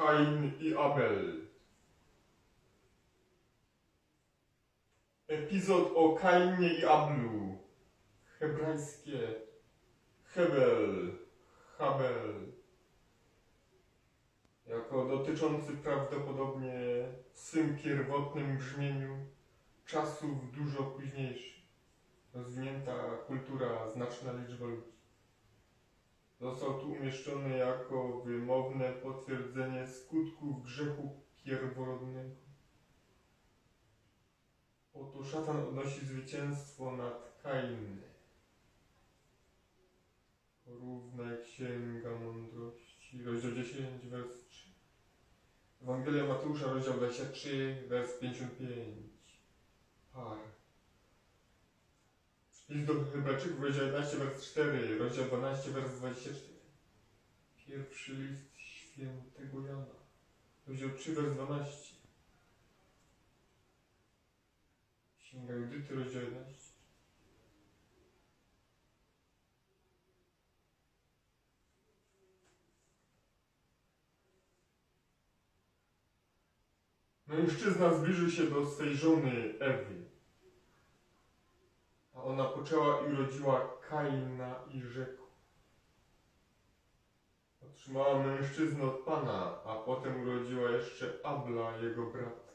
Kain i Abel. Epizod o Kainie i Ablu. Hebrajskie Hebel, Habel. Jako dotyczący prawdopodobnie w swym pierwotnym brzmieniu czasów dużo późniejszych. Rozwinięta kultura, znaczna liczba ludzi. Został tu umieszczony jako wymowne potwierdzenie skutków grzechu pierworodnego. Oto szatan odnosi zwycięstwo nad Kainem. Porównaj Księga Mądrości, rozdział 10, wers 3. Ewangelia Mateusza, rozdział 23, wers 55. Par. List do Hebrajczyków, rozdział 11, wers 4, rozdział 12, wers 24. Pierwszy list świętego Jana, rozdział 3, wers 12. Księga Judyty, rozdział 11. Mężczyzna zbliżył się do swej żony Ewy. Poczęła i urodziła Kaina i rzekł. Otrzymała mężczyznę od Pana, a potem urodziła jeszcze Abla, jego brata.